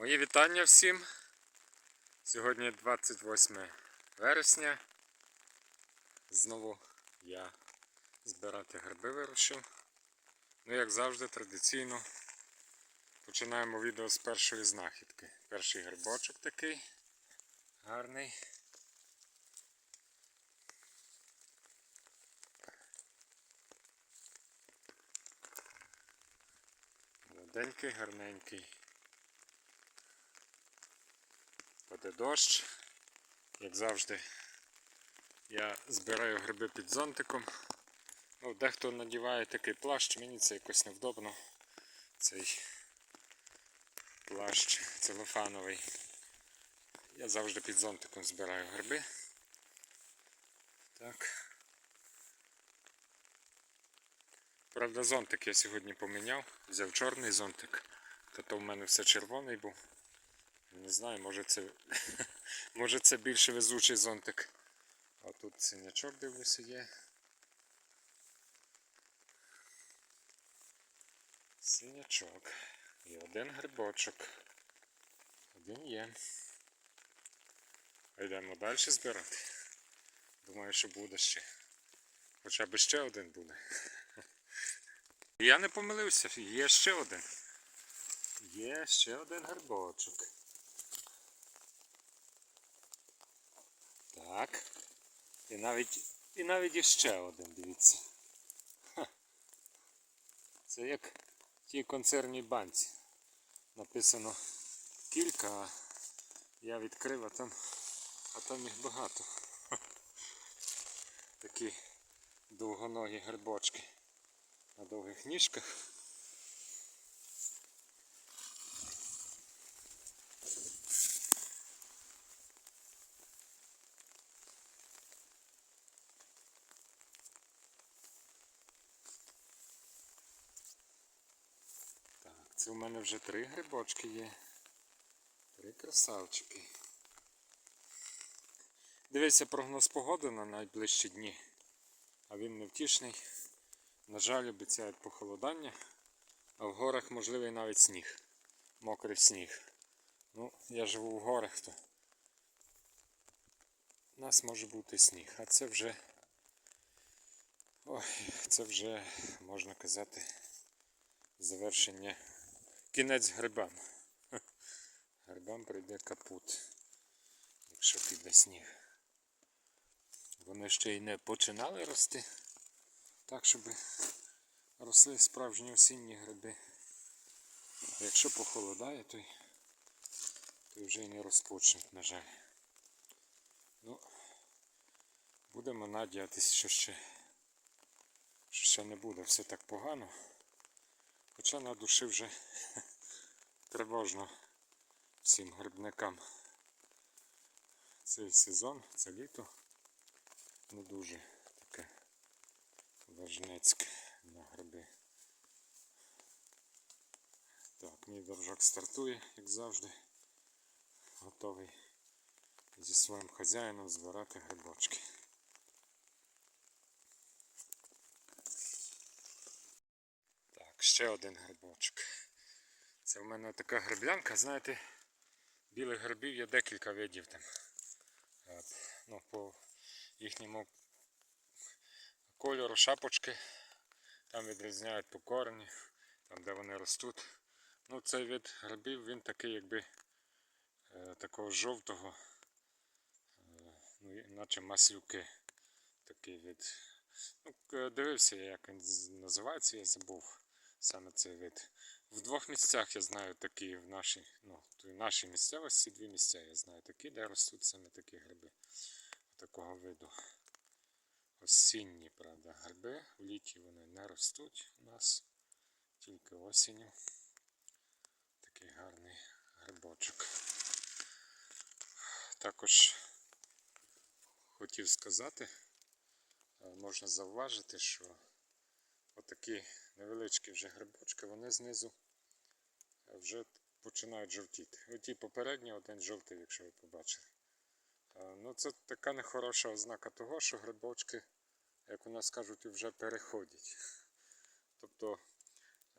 Мої вітання всім. Сьогодні 28 вересня. Знову я збирати гриби вирушив. Ну, як завжди, традиційно починаємо відео з першої знахідки. Перший грибочок такий гарний. Молоденький, гарненький. Паде дощ. Як завжди, я збираю гриби під зонтиком. Ну, дехто надіває такий плащ, мені це якось невдобно. Цей плащ целофановий. Я завжди під зонтиком збираю гриби. Так. Правда, зонтик я сьогодні поміняв. Взяв чорний зонтик. Та то в мене все червоний був. Не знаю, може це може це більше везучий зонтик. А тут синячок дивлюся є. Синячок. І один грибочок. Один є. Йдемо далі збирати. Думаю, що буде ще. Хоча б ще один буде. Я не помилився, є ще один. Є ще один грибочок. Так. І навіть і навіть іще один, дивіться. Ха. Це як в тій концерній банці. Написано кілька, а я відкрив, а там, а там їх багато. Ха. Такі довгоногі грибочки на довгих ніжках. Це у мене вже три грибочки є. Три красавчики. Дивіться прогноз погоди на найближчі дні. А він невтішний. На жаль, обіцяють похолодання, а в горах можливий навіть сніг. Мокрий сніг. Ну, я живу в горах, то у нас може бути сніг. А це вже. Ой, це вже, можна казати, завершення. Кінець грибам. Грибам прийде капут, якщо піде сніг. Вони ще й не починали рости. Так, щоб росли справжні осінні гриби. Якщо похолодає, то, й- то й вже й не розпочнуть, на жаль. Ну, будемо надіятися, що ще, що ще не буде все так погано. Хоча на душі вже тривожно всім грибникам. Цей сезон, це літо не дуже таке важнецьке на гриби. Так, мій держак стартує, як завжди. Готовий зі своїм хазяїном збирати грибочки. Так, ще один грибочок. Це в мене така гриблянка, знаєте, білих грибів є декілька видів там. От, ну, по їхньому кольору шапочки. Там відрізняють по корені, там де вони ростуть. Ну, цей вид грибів він такий якби е, такого жовтого, е, ну, і- наче маслюки. Такий вид. Ну, дивився я, як він називається, я забув саме цей вид. В двох місцях я знаю такі в нашій, ну, в нашій місцевості дві місця я знаю такі, де ростуть саме такі гриби такого виду. Осінні, правда, гриби. В літі вони не ростуть у нас, тільки осінню. Такий гарний грибочок. Також хотів сказати, можна зауважити, що отакі невеличкі вже грибочки, вони знизу е, вже починають жовтіти. Оті попередні один жовтий, якщо ви побачили. Е, Ну, це така нехороша ознака того, що грибочки, як у нас кажуть, вже переходять. Тобто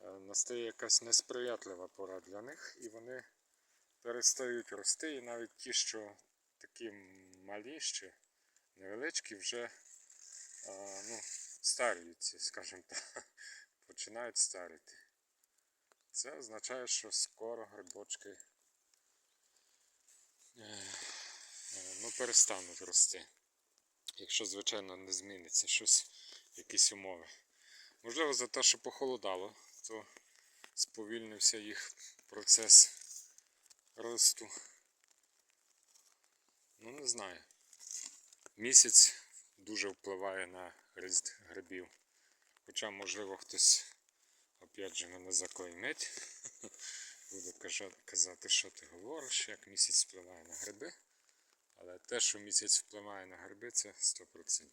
е, настає якась несприятлива пора для них, і вони перестають рости, і навіть ті, що такі малі ще, невеличкі, вже ну, старюються, скажімо так, починають старіти. Це означає, що скоро грибочки е, е, ну, перестануть рости. Якщо, звичайно, не зміниться щось, якісь умови. Можливо, за те, що похолодало, то сповільнився їх процес росту. Ну, не знаю. Місяць дуже впливає на ріст грибів. Хоча, можливо, хтось опять же мене заклеймить. Кажа- казати, що ти говориш, як місяць впливає на гриби. Але те, що місяць впливає на гриби, це 100%.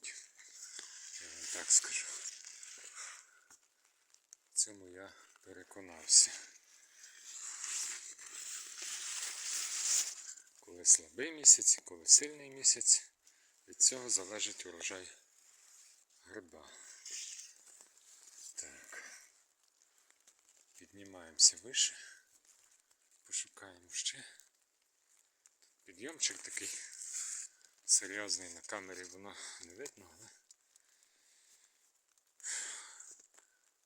Я вам так скажу. Цьому я переконався. Коли слабий місяць коли сильний місяць, від цього залежить урожай гриба. Так. Піднімаємося вище. Пошукаємо ще. Підйомчик такий серйозний на камері воно не видно, але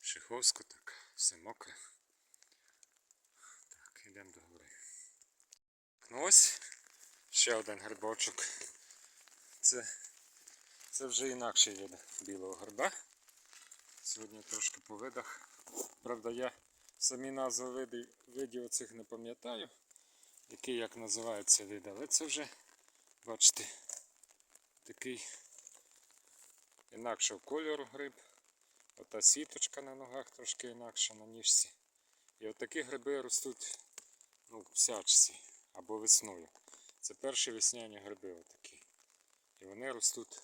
Шиховсько так, все мокре. Так, йдемо до гори. Ну ось ще один грибочок. Це, це вже інакший від білого гриба. Сьогодні трошки по видах. Правда, я самі назви видів, видів оцих не пам'ятаю, які як називаються види, але це вже, бачите, такий інакшого кольору гриб. Ота сіточка на ногах трошки інакша на ніжці. І отакі гриби ростуть ну, в сячці або весною. Це перші весняні гриби отакі. І вони ростуть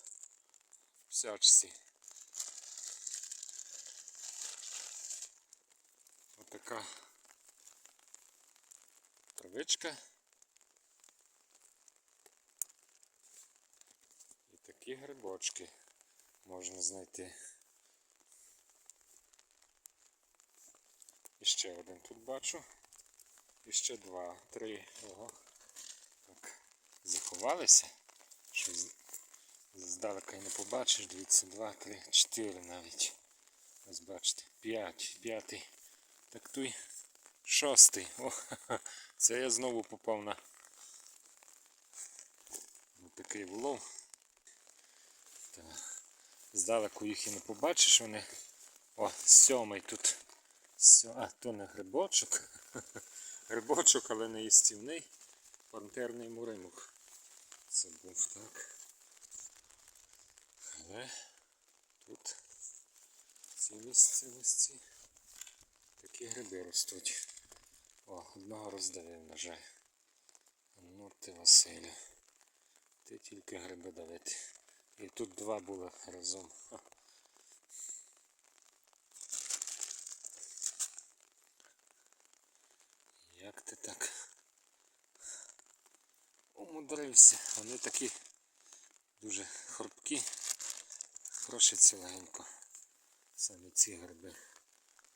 в сячці. Отака травичка. І такі грибочки можна знайти. І ще один тут бачу. І ще два, три. Ого. Так. Заховалися. Що з- здалека і не побачиш. Дивіться, два, три, чотири навіть. Ось бачите. П'ять, п'ятий. Так той шостий. О, це я знову попав на такий. Так. Здалеку їх і не побачиш вони. О, сьомий тут. А, то не грибочок. Грибочок, але не їстівний. Пантерний муримук. Це був так. Але тут в цій місцевості такі гриби ростуть. О, одного роздавив, на жаль. Ну ти Василю. Ти тільки гриби давити. І тут два було разом. Як ти так умудрився? Вони такі дуже хрупкі, крошаться легенько. Саме ці гриби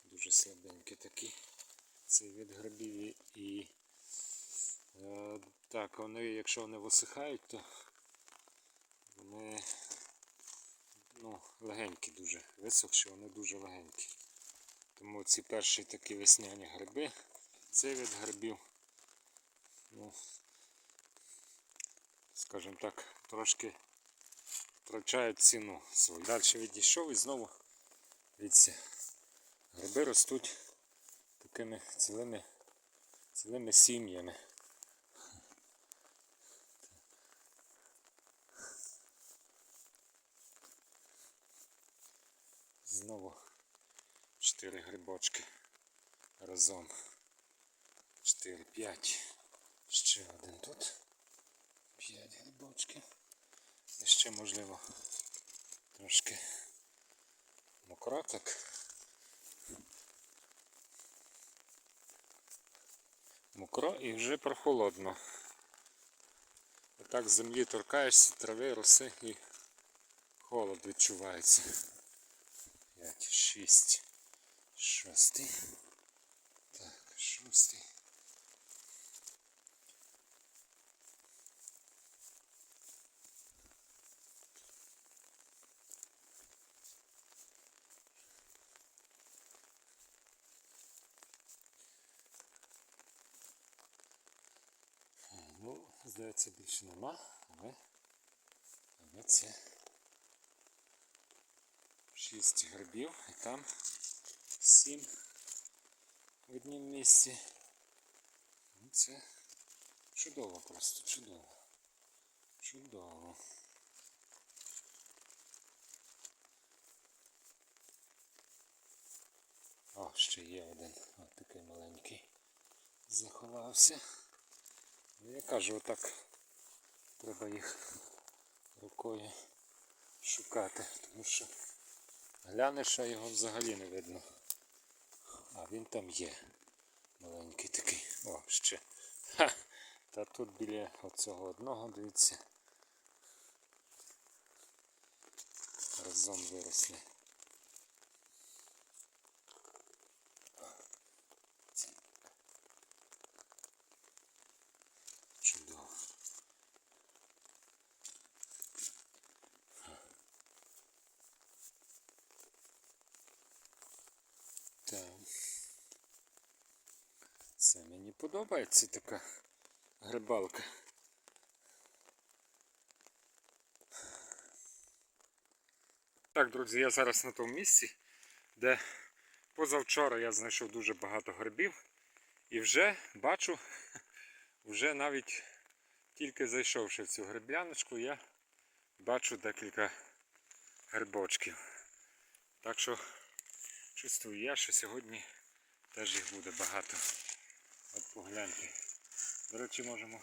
дуже слабенькі такі. Цей від грибів і, е, так, вони, якщо вони висихають, то вони ну, легенькі дуже. Висохші, вони дуже легенькі. Тому ці перші такі весняні гриби, цей від грибів, ну, скажімо так, трошки втрачають ціну свою. Далі відійшов і знову дивіться, гриби ростуть такими цілими, цілими сім'ями. Знову чотири грибочки разом. Чотири, п'ять. Ще один тут. П'ять грибочків. Ще можливо трошки мокроток. Мокро і вже прохолодно. Отак з землі торкаєшся, трави, роси і холод відчувається. 5, 6, шостий. Так, шостий. Здається, більше нема, але, але це шість грибів і там сім в однім місці. Ну, Це чудово просто, чудово. Чудово. О, ще є один. Ось такий маленький. Заховався. Ну я кажу, отак треба їх рукою шукати, тому що глянеш, а його взагалі не видно. А він там є. Маленький такий. О, ще. Ха! Та тут біля оцього одного, дивіться. Разом виросли. Це Чудово. Так. Це мені подобається така грибалка. Так, друзі, я зараз на тому місці, де позавчора я знайшов дуже багато грибів. І вже бачу, вже навіть тільки зайшовши в цю грибляночку, я бачу декілька грибочків. Так що чувствую я, що сьогодні теж їх буде багато. От погляньте. До речі, можемо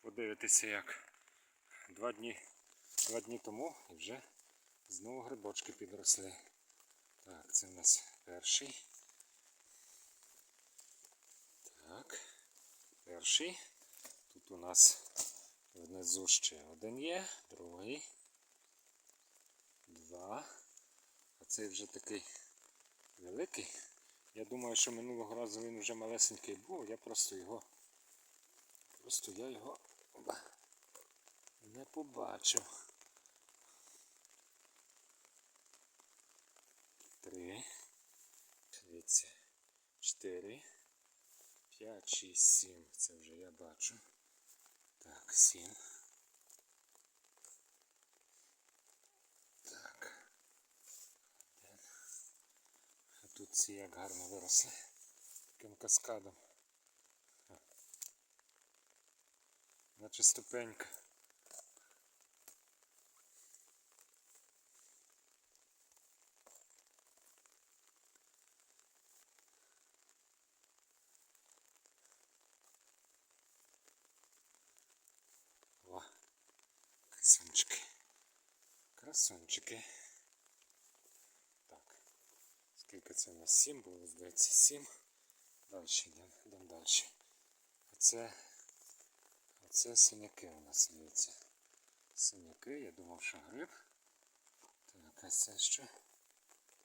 подивитися, як два дні, два дні тому і вже знову грибочки підросли. Так, це в нас перший. Так, перший. Тут у нас внизу ще один є, другий, два. А цей вже такий великий. Я думаю, що минулого разу він вже малесенький був, я просто його просто я його не побачив. Три. Дивіться. Чотири. П'ять, шість, сім. Це вже я бачу. Так, сім. Так. Один. А тут ці як гарно виросли. Таким каскадом. Наче ступенька. О, красунчики. Красунчики. Так. Скільки це у нас? Сім було, здається, сім. Далі йдемо, йдемо далі. Оце, оце синяки у нас дивіться. Синяки, я думав, що гриб. Так, а це що?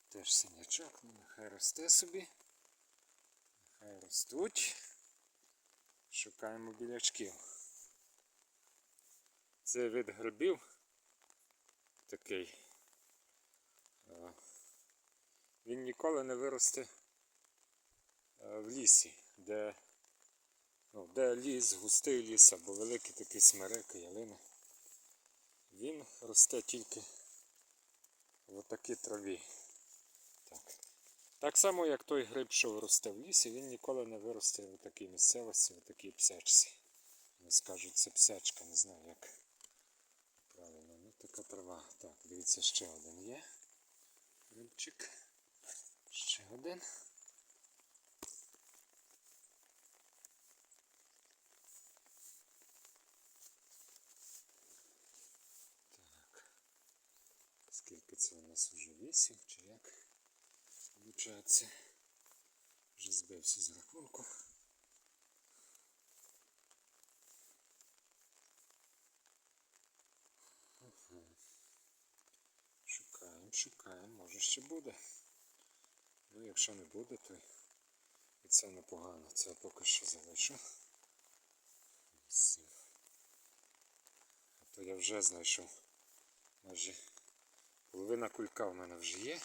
Теж синячок, ну нехай росте собі. Нехай ростуть. Шукаємо білячків. Це вид грибів такий. Він ніколи не виросте е, в лісі, де, ну, де ліс, густий ліс або великі такі смерики, ялини. Він росте тільки в такій траві. Так. так само, як той гриб, що росте в лісі, він ніколи не виросте в такій місцевості, в такій псячці. Не скажуть, це псячка, не знаю як. Правильно, ну така трава. Так, дивіться, ще один є. Грибчик. Ще один. Так. Скільки це у нас вже вісім чи як? Виходить. Вже збився з рахунку. Шукаємо, шукаємо, може ще буде. Ну, якщо не буде, то і це непогано. Це поки що залишу. А то я вже знайшов. Майже половина кулька в мене вже є.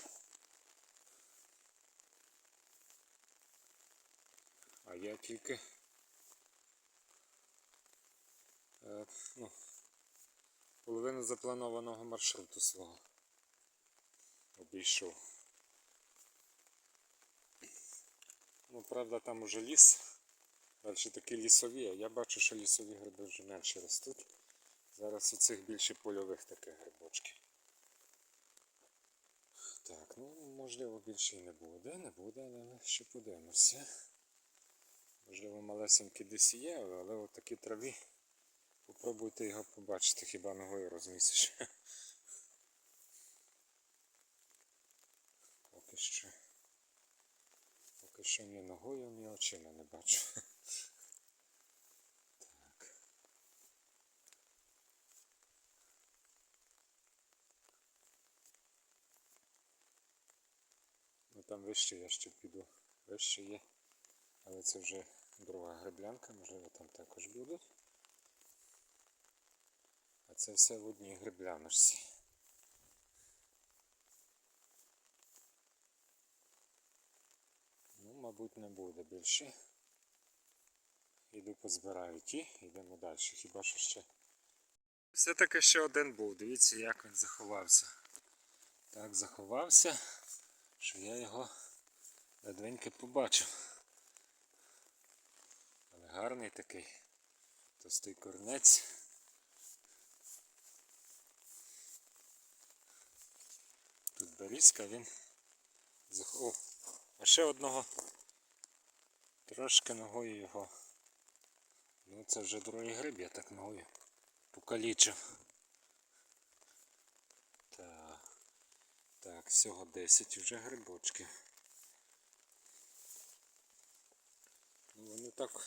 А я тільки е, ну, половину запланованого маршруту свого. Обійшов. Ну, правда, там уже ліс. Далі такі лісові, а я бачу, що лісові гриби вже менше ростуть. Зараз у цих більше польових таких грибочків. Так, ну можливо більше і не буде, не буде, але ще подивимося. Можливо, малесенькі десь є, але от такі траві. Попробуйте його побачити, хіба ногою розмісиш. Поки що. Що ні ногою, ні очима не бачу. Так. Ну там вище я ще піду. Вище є. Але це вже друга греблянка, можливо там також будуть. А це все в одній гребляночці. Ну, мабуть, не буде більше. Іду позбираю ті, йдемо далі. Хіба що ще. Все-таки ще один був. Дивіться, як він заховався. Так заховався, що я його ледвеньки побачив. Але гарний такий товстий корнець. Тут берізка, він заховав. А ще одного трошки ногою його. Ну це вже другий гриб, я так ногою покалічив. Так, так, всього 10 вже грибочків. Ну, вони так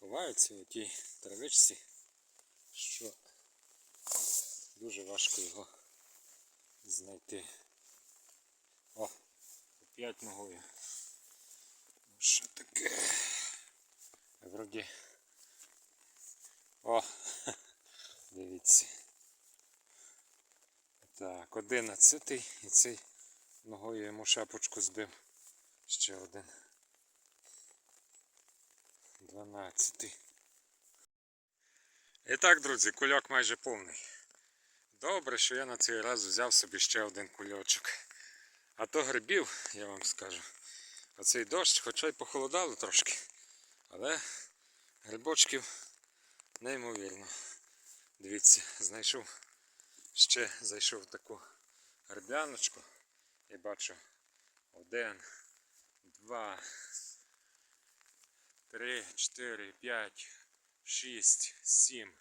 ховаються у тій травичці, що дуже важко його знайти. О, опять ногою. Ну, Що таке? Вроді. О, дивіться. Так, одинадцятий і цей ногою йому шапочку збив. Ще один. Дванадцятий. І так, друзі, кульок майже повний. Добре, що я на цей раз взяв собі ще один кульочок. А то грибів, я вам скажу. Оцей дощ, хоча й похолодало трошки, але грибочків неймовірно. Дивіться, знайшов, ще зайшов таку грибяночку і бачу один, два, три, чотири, п'ять, шість, сім,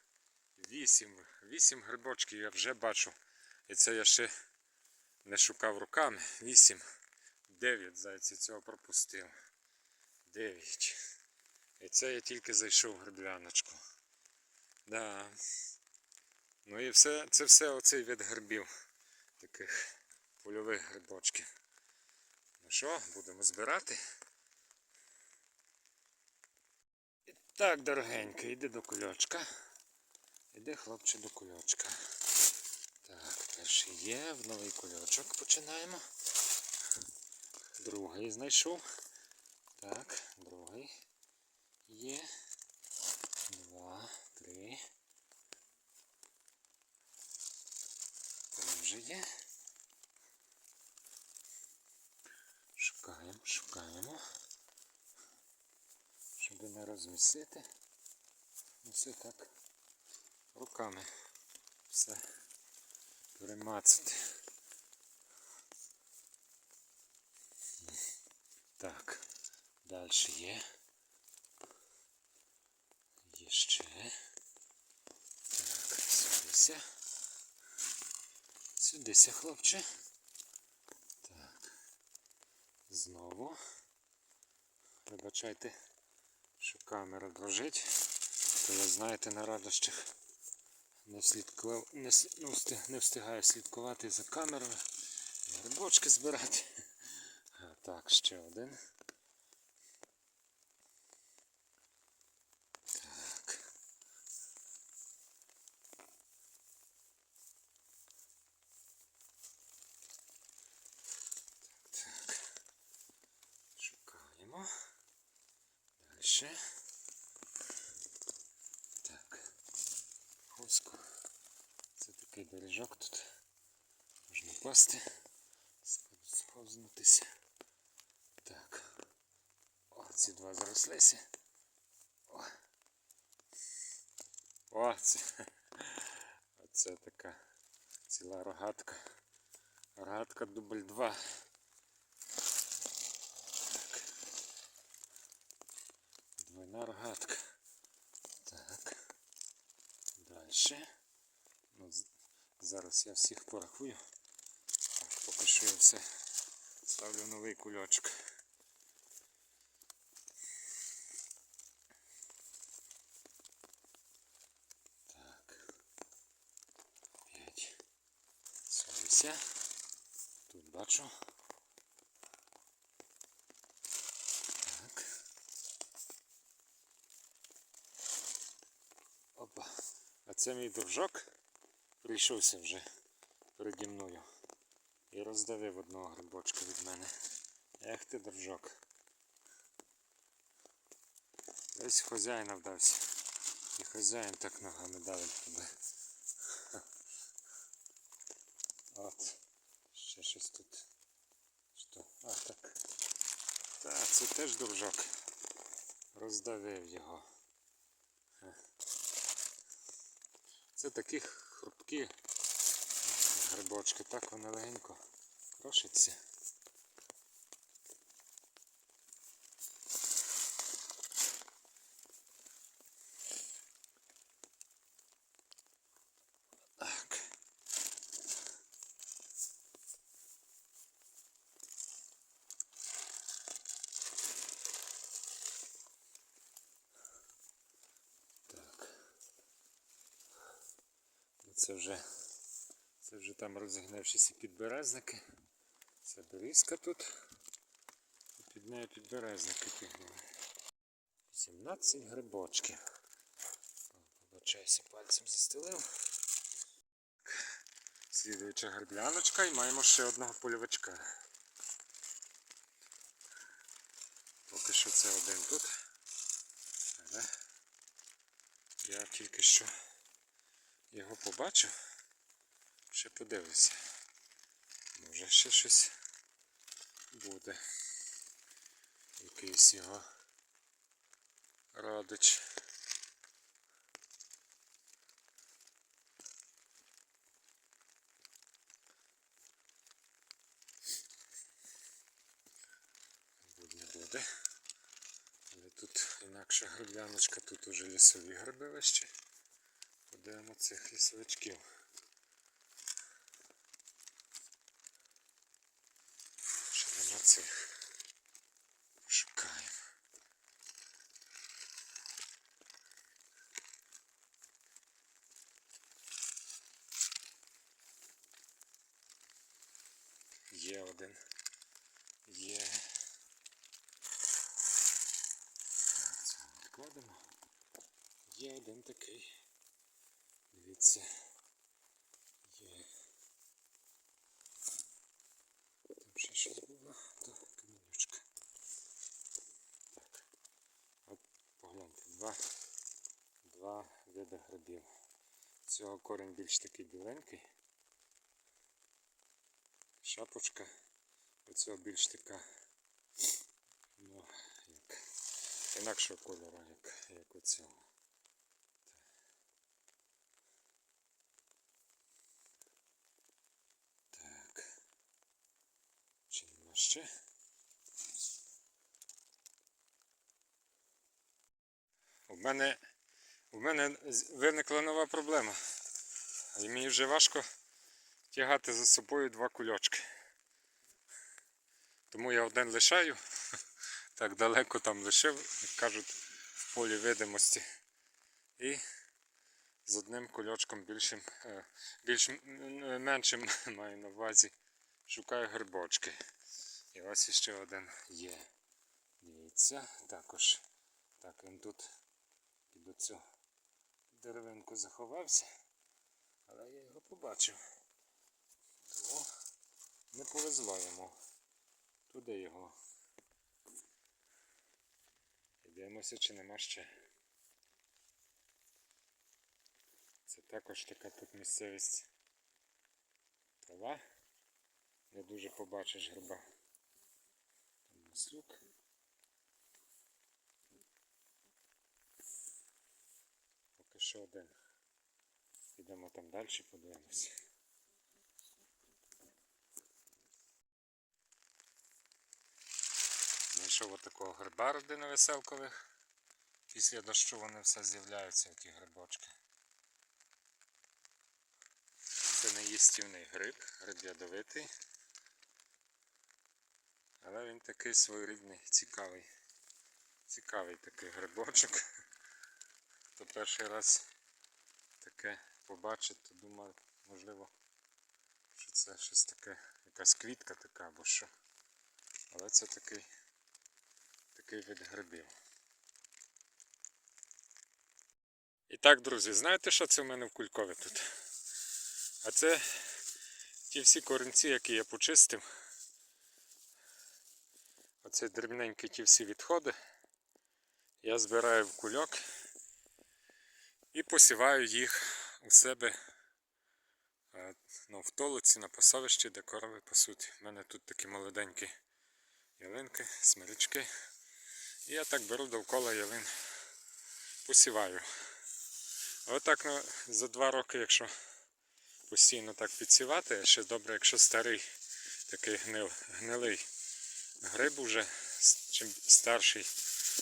вісім. Вісім грибочків я вже бачу. І це я ще не шукав руками. Вісім. Дев'ять зайців цього пропустив. Дев'ять. І це я тільки зайшов в грибляночку. Да. Ну і все, це все оцей від грибів. Таких польових грибочків. Ну що, будемо збирати. І так, дорогенький, йди до кульочка. Іди, хлопче, до кульочка. Так, перший є, в новий кульочок починаємо. Другий знайшов. Так, другий є. Два, три. Три вже є. Шукаємо, шукаємо. Щоб не розмісити. Ну все так руками все перемацати. Так, далі є. Є ще. Так, сюдися. Сюдися, хлопче. Так. Знову. Вибачайте, що камера дрожить. То ви знаєте на радощах не, слідкував, не, ну, не встигаю слідкувати за камерою, грибочки збирати. А, так, ще один. Так. Так, так. Шукаємо. Далі. Так. Такий доріжок тут. Можна пасти, сповзнутися. Так. О, ці два зарослися. О. О, це. Оце така ціла рогатка. Рогатка дубль 2. Так. Двойна рогатка. Так. Дальше. Ну, з- зараз я всіх порахую. Так, поки що я все ставлю новий кульочок. Так. П'ять. Сорися. Тут бачу. Опа. А це мій дружок прийшовся вже переді мною і роздавив одного грибочка від мене. Ех ти, дружок. Десь хазяїна вдався. І хазяїн так ногами давить туди. От. Ще щось тут. Що? А, так. Так, це теж дружок. Роздавив його. Це такі хрупкі грибочки, так вони легенько крошаться. Так. Так. Ну, Це вже, це вже там розігнавшися підберезники. Це берізка тут. І під нею підберезники пігнули. 17 грибочків. О, Побачайся, пальцем застелив. Слідуюча грибляночка і маємо ще одного польовичка. Поки що це один тут. Але я тільки що його побачив. Ще подивлюся. Може ще щось буде. Якийсь його родич. Буде. Але тут інакша грибляночка, тут уже лісові гриби. Подивимо цих лісовичків. Ще нема цих. Пошукаємо. Є один. Є. Це відкладемо. Є один такий. Дивіться. Є. Там ще щось було. Так, камінючка. Так. От погляньте, два, два види грибів. Цього корінь більш такий біленький. Шапочка. Оцього більш така. Ну, як інакшого кольору, як, як у. Так. Чи нема ще? У мене, у мене виникла нова проблема. І мені вже важко тягати за собою два кульочки. Тому я один лишаю. Так далеко там лишив, як кажуть, в полі видимості. І з одним кульочком більшим, е, більш меншим маю на увазі. Шукаю грибочки. І ось іще один є. Дивіться, також. Так, він тут під оцю деревинку заховався. Але я його побачив. Тому не повезло йому. Туди його. І дивимося, чи нема ще. Це також така тут місцевість трава. Не дуже побачиш гриба. Там маслюк. Поки що один. Підемо там далі, подивимося. Знайшов отакого гриба родини веселкових. Після дощу вони все з'являються, ті грибочки. Це не їстівний гриб, гриб ядовитий. Але він такий своєрідний, цікавий. Цікавий такий грибочок. Хто перший раз таке побачить, то думаю, можливо, що це щось таке, якась квітка така або що. Але це такий, такий вид грибів. І так, друзі, знаєте, що це в мене в кулькові тут? А це ті всі корінці, які я почистив. Оце дрібненькі ті всі відходи. Я збираю в кульок і посіваю їх у себе е, ну, в толиці на пасовищі, де корови пасуть. У мене тут такі молоденькі ялинки, смирички. Я так беру довкола ялин, посіваю. Отак ну, за два роки, якщо постійно так підсівати, ще добре, якщо старий такий гнил, гнилий гриб уже, чим старший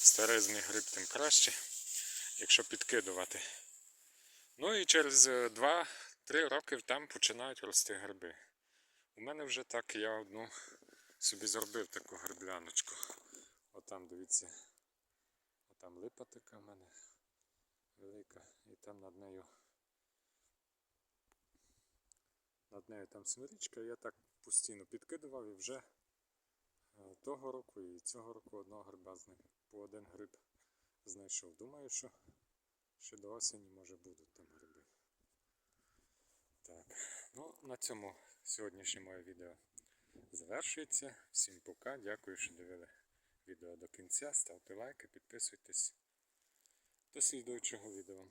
старезний гриб, тим краще, якщо підкидувати. Ну і через 2-3 роки там починають рости гриби. У мене вже так, я одну собі зробив таку грибляночку. Отам, дивіться, отам липа така в мене велика, і там над нею. Над нею там смирічка, я так постійно підкидував і вже е, того року і цього року одного гриба з них по один гриб знайшов. Думаю, що ще до осені може будуть там гриби. Так, ну на цьому сьогоднішнє моє відео завершується. Всім пока. Дякую, що дивили відео до кінця. Ставте лайки, підписуйтесь. До слідуючого відео.